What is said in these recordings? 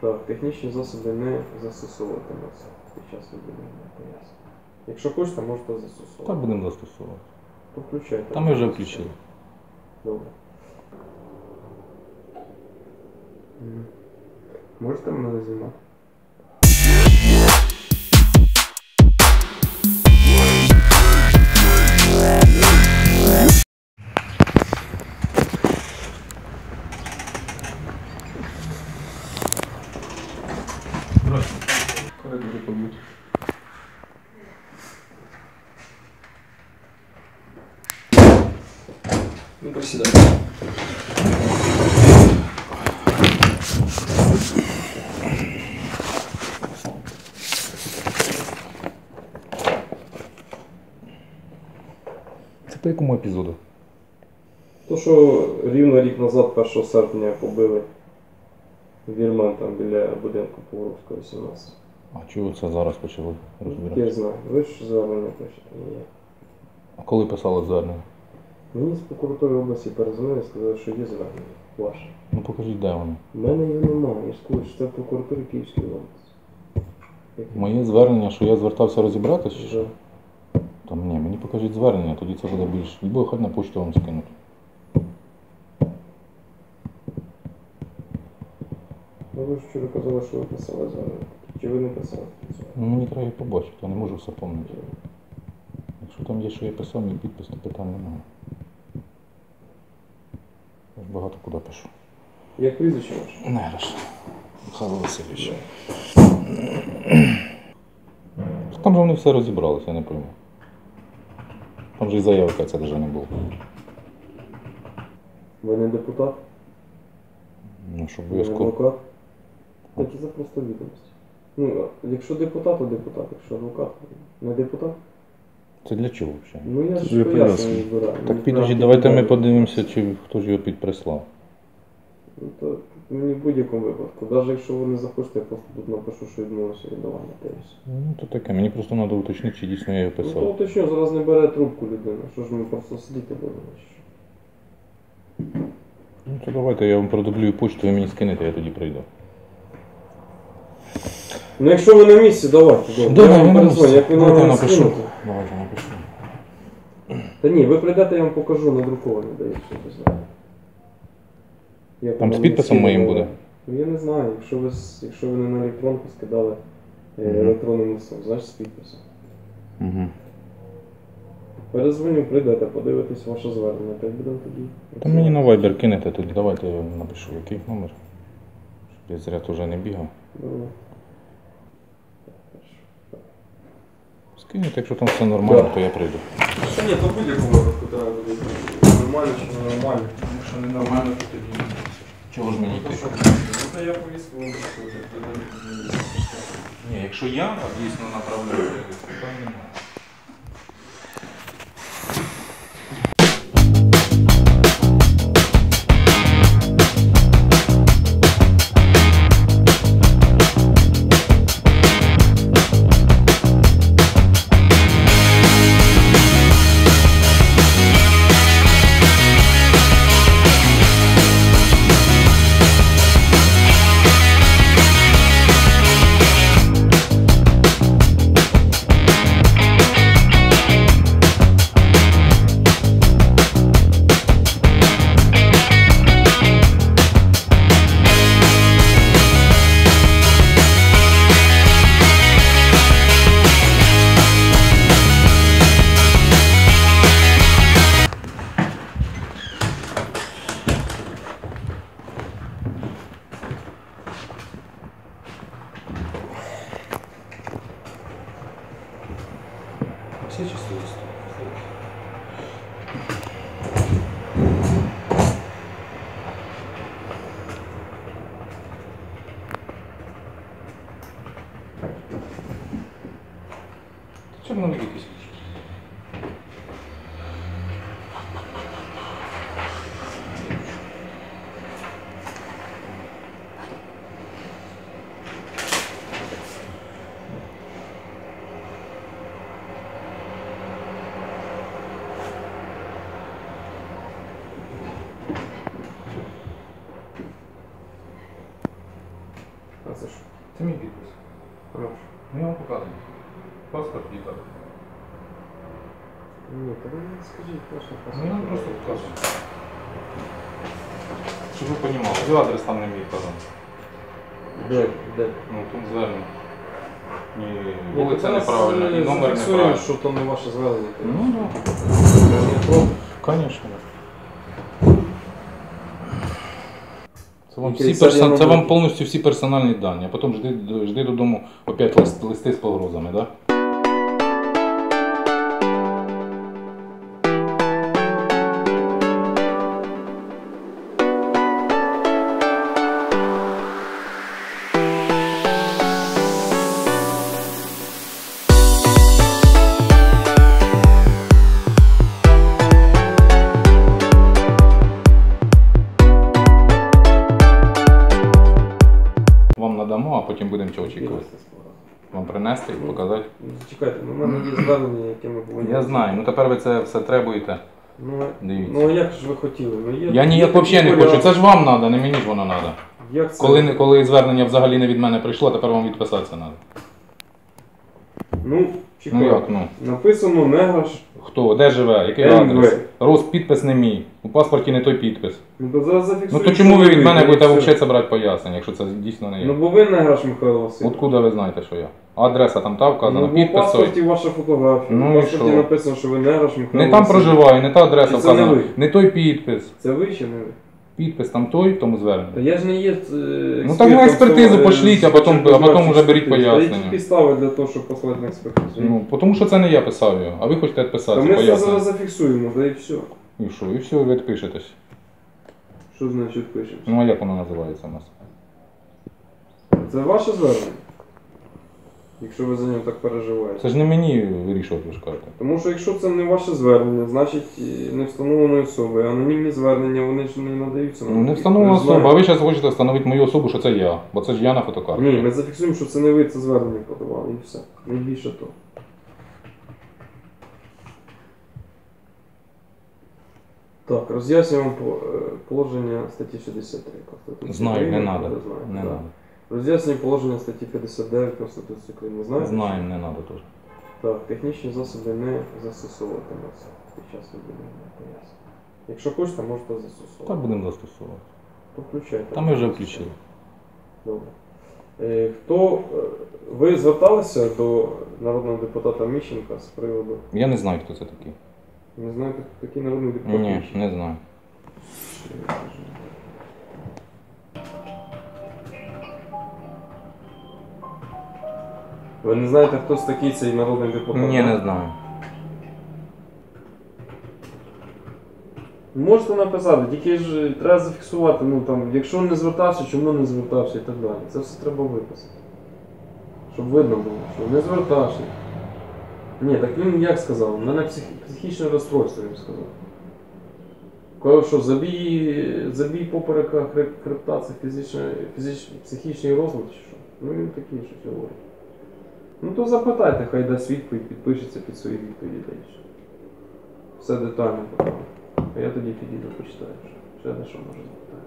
Так, технічні засоби не застосовуватимуться під час виділення пояснень. Якщо хочете, можете застосовувати. Так будемо застосовувати. То включайте. Та ми вже включили. Добре. М. Можете мене знімати? Коридори по якому епізоду? То, що рівно рік назад, 1 серпня, побили вірмен там біля будинку Поворовського, 18. А чого це зараз почали Я знаю. Ви ж звернення пишете. А коли писали звернення? Мені з прокуратури області перезвонили і сказали, що є звернення ваше. Ну покажіть, де воно. У мене його немає. Я ж кажу, що це в прокуратурі Київської області. Моє звернення, що я звертався розібратися, що? Вже. Там ні, мені покажіть звернення, тоді це буде більше. Або хай на почту вам скинуть. Ну ви ж вчора казали, що ви писали звернення. Чи ви не писали? Ну мені треба побачити, я не можу все пам'ятати. Якщо там є, що я писав, мій підпис, то питань немає. Я ж багато куди пишу. Як прізвище ваше? Нереш. Михайло Васильович. Там же вони все розібралися, я не пойму. Там же і заявка ця даже не було. Ви не депутат? Ну, щоб Ви не обов'язково. адвокат? Так і за просто відомості. Ну, якщо депутат, то депутат, якщо адвокат, то не депутат. Це для чого взагалі? Ну я Це ж пояснюю пояснюю. відбираю. Так підожди, давайте ми подивимося, чи хто ж його підприслав. Ну, то мені в будь-якому випадку. Навіть якщо ви не захочете, я просто тут напишу, що відмовився від давання. Ну, то таке, мені просто треба уточнити, чи дійсно я його Ну, то писав. уточню, зараз не бере трубку людина. Що ж ми просто сидіти будемо? чи що? Ну, то давайте я вам продублюю почту, ви мені скинете, я тоді прийду. Ну якщо ви на місці, давайте. добре. я вам перезвоню, як ви на мене напишу. скинете. Давайте напишу. Та ні, ви прийдете, я вам покажу надруковане, дає все без знаю. Як Там з підписом моїм буде? Ну я не знаю, якщо ви, якщо ви не на електронку скидали е, Мгм. електронним листом, значить з підписом. Угу. Перезвоню, прийдете, подивитесь ваше звернення, та й будемо тоді. Та мені на Viber кинете тоді, давайте я вам напишу, який номер. Щоб я зря теж не бігав. Добре. Скинете, якщо там все нормально, Да. то я прийду. Що ні, то будь-якому випадку треба буде. Нормально чи не нормально. Якщо не нормально, то тоді. Чого ж мені йти? Ну, я повістку вам Ні, якщо я дійсно направляю, то питань немає. Все чисто лист. Чорновик ви Ну я вам просто показую. Щоб ви розуміли, де адрес там не мій вказан. Де? Де? Ну тут звернення. Ні, Ні, вулиця неправильна, і е, номер неправильний. що то не ваше звернення. Ну так, Я проти. звісно. Це вам, всі персон... це вам повністю всі персональні дані, а потім жди, жди додому опять лист, листи з погрозами, так? Да? Справа. Вам принести і показати. Ну, Чекайте, ну, в мене є звернення, яке ми повинні. Я знаю, ну тепер ви це все требуєте. Ну, Дивіться. ну як ж ви хотіли? Ну, є, Я ніяк є взагалі не хочу. Це ж вам треба, не мені ж воно треба. Як це? Коли, не- коли звернення взагалі не від мене прийшло, тепер вам відписатися треба. Ну, чекайте. Ну як, ну? Написано неграш. Хто? Де живе? Який МВ. адрес? Роз підпис не мій. У паспорті не той підпис. Ну то зараз Ну то чому ви від мене будете це брати пояснення, якщо це дійсно не Ну є? бо ви неграш Михайло Васильович. Откуда ви знаєте, що я? Адреса там та вказана, Ну, бо в підпис. той. паспорті ваша фотографія. Ну в паспорті що? написано, що ви неграш Михайло Не там Васильович. проживаю, не та адреса Чи це не вказана. ви? Не той підпис. Це ви чи не ви? Підпис там той, в тому Та я ж не є. е, Ну так на експертизу цього, е, пошліть, а потім, а потім вже беріть Та які підстави для того, щоб послати на експертизу? Ну, тому що це не я писав його, а ви хочете Та відписати ми це пояснення. зараз зафіксуємо, та і все. І що, і все, ви відпишетесь. Що значить пишемо? Ну а як воно називається у нас? Це ваше звернення? Якщо ви за ним так переживаєте. Це ж не мені вирішувати, ви ж кажете. Тому що якщо це не ваше звернення, значить е, не встановленої особи. Анонімні звернення вони ж не надаються. Ну не встановлена особа, а ви зараз хочете встановити мою особу, що це я. Бо це ж я на фотокарті. Ні, ми зафіксуємо, що це не ви це звернення подавали і все. Не більше того. Так, роз'яснюємо е, положення статті 63 Знаю, не треба. Не треба. Роз'яснюємо положення статті 59 Конституції України. Знаєте? Знаємо, не треба теж. Так, технічні засоби не застосовуватимуться під час відбування пояснень. Якщо хочете, можете застосовувати. Так будемо застосовувати. То включайте. Та ми вже включили. Добре. Е, Хто е, ви зверталися до народного депутата Міщенка з приводу? Я не знаю, хто це такий. Не знаєте, хто такий народний депутат Ні, Міщенко? не знаю. Ви не знаєте, хто з такий цей народний депутат? Ні, не знаю. Можете написати, тільки ж треба зафіксувати, ну там, якщо не звертався, чому не звертався і так далі. Це все треба виписати. Щоб видно було, що не звертався. Ні, так він як сказав, у мене псих... психічне розстройство, він сказав. Каже, що забій, забій поперека хреб- хребта це фізичне, фізичний, психічний розлад чи що? Ну він такий щось говорить. Ну то запитайте, хай дасть відповідь, підпишеться під свої відповіді. Все детально покажу. А я тоді підійду почитаю. Ще де що може запитати.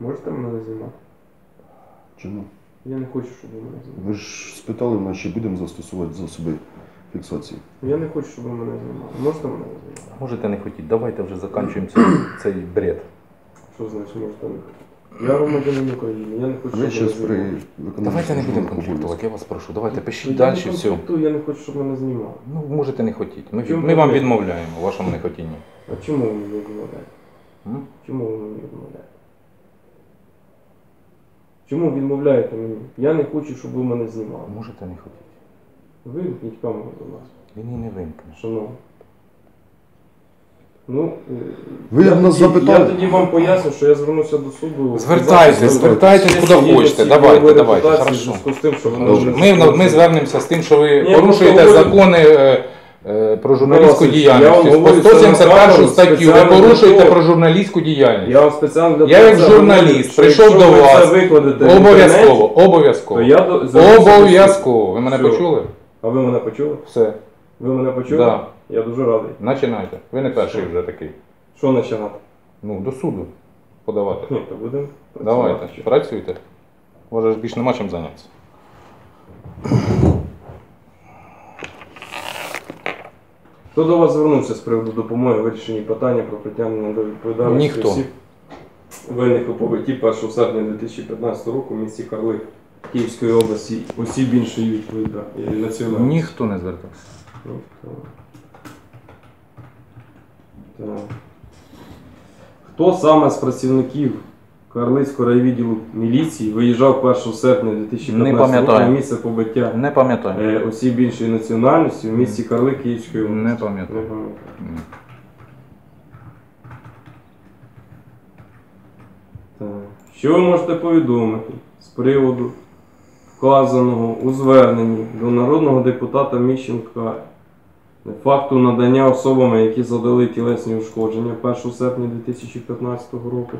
Можете мене не знімати? Чому? Я не хочу, щоб ви мене знімали. Ви ж спитали мене, чи будемо застосувати засоби фіксації. Я не хочу, щоб ви мене знімали. Можете мене не знімати? Можете не хотіти. Давайте вже закінчуємо цей, цей бред. Що значить можете не хотіти? Я громадянин України, я не хочу, Ви щоб зараз при виконанні Давайте не будемо конфліктувати, я вас прошу. Давайте Ну, пишіть я далі, не все. конфліктую, Я не хочу, щоб мене знімали. Ну, можете не хотіти. Ми, Чому ми вам ви? відмовляємо у вашому нехотінні. А чому ви мені відмовляєте? М? Чому ви мені відмовляєте? Чому відмовляєте мені? Я не хочу, щоб ви мене знімали. Можете не хотіти. Вимкніть камеру до нас, Він її не вимкне. шановні. Ну, Ви я нас тоді- запитали? Я тоді вам поясню, що я звернуся до суду. Звертайтесь, Завтра звертайтесь куди хочете. Давайте, давайте, репутації хорошо. зв'язку з тим, що Добре. вони Ми, ми звернемося з тим, що ви Ні, порушуєте говорю- закони е, е, про журналістську Васильович, я діяльність. По говорю, це 171 направлено статтю ви спеціально порушуєте про журналістську діяльність. Я вам спеціально для Я того як це журналіст говорю, що прийшов якщо до ви вас. це викладете в Обов'язково, обов'язково. то я до- звернуся до суду. Обов'язково. Ви мене Все. почули? А ви мене почули? Все. Ви мене почули? Да. Я дуже радий. Починайте. Ви не перший вже такий. Що починати? Ну, до суду подавати. Ні, то будемо Давайте, працювати. працюйте. Може ж більш нема чим зайнятися. Хто до вас звернувся з приводу допомоги у вирішенні питання про притягнення до відповідальності Ніхто. осіб винних у побитті 1 серпня 2015 року в місті Карлик Київської області осіб іншої відповідальності національності? Ніхто не звертався. Ніхто. Так. Хто саме з працівників Карлицького райвідділу міліції виїжджав 1 серпня 2015 року на місце побиття Не пам'ятаю. е, осіб іншої національності в місті Карлик Київської області? Не пам'ятаю. Що ви можете повідомити з приводу вказаного у зверненні до народного депутата Міщенка факту надання особами, які задали тілесні ушкодження 1 серпня 2015 року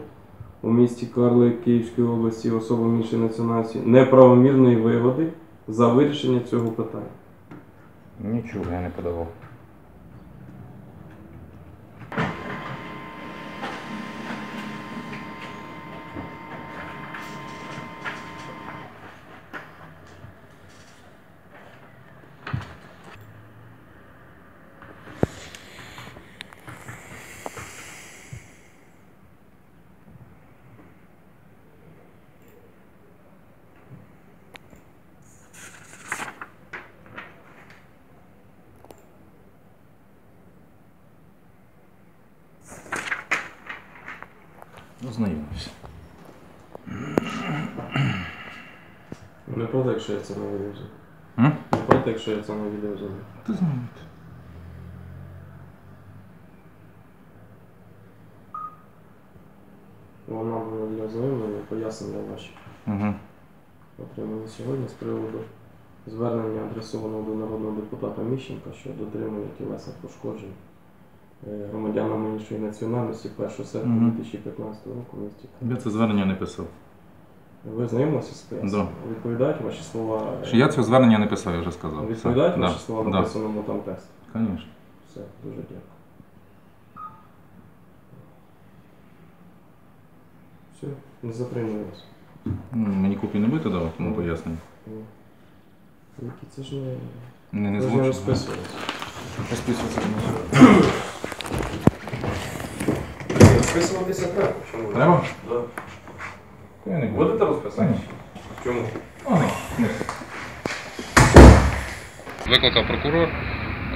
у місті Карли Київської області особам іншої національності неправомірної вигоди за вирішення цього питання? Нічого я не подавав. Ознайомився. Не проти, якщо я це на відео взяв. М? Не проти, якщо я це на відео взяв. Ти знаєте. Вона була для ознайомлення пояснення ваші. Угу. отримали сьогодні з приводу звернення адресованого до народного депутата Міщенка щодо отримання тілесних пошкоджень е, громадянам іншої національності 1 серпня Мгм. 2015 року в місті. Я це звернення не писав. Ви знайомилися з поясненням? Відповідають ваші слова? е, Що я цього звернення не писав, я вже сказав. Відповідають Все. ваші Да. слова Да. написаному там тексту? Звісно. Все, дуже дякую. Все, не затримую вас. Ну, Мені копію не будете давати, тому пояснення. Ні. Які це ж не... Не, не Ви ж не злочин. розписувалися. Розписуватися не можу. Розписуватися треба. Чому? Треба? Да. Я не буду. Будете розписати? Чому? Викликав прокурор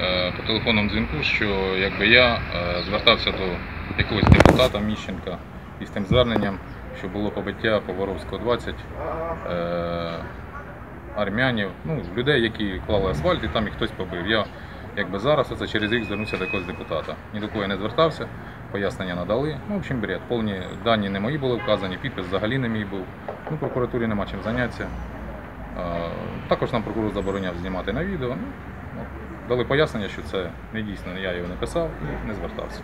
е, по телефонному дзвінку, що якби я е, звертався до якогось депутата Міщенка із тим зверненням, що було побиття по Воровського 20 е, армянів, ну, людей, які клали асфальт, і там їх хтось побив. Я якби зараз оце через рік звернувся до якогось депутата. Ні до кого я не звертався, пояснення надали. Ну, в общем, бред. Повні дані не мої були вказані, підпис взагалі не мій був. Ну, прокуратурі нема чим зайнятися. Також нам прокурор забороняв знімати на відео. Ну, дали пояснення, що це не дійсно, я його не писав і не звертався.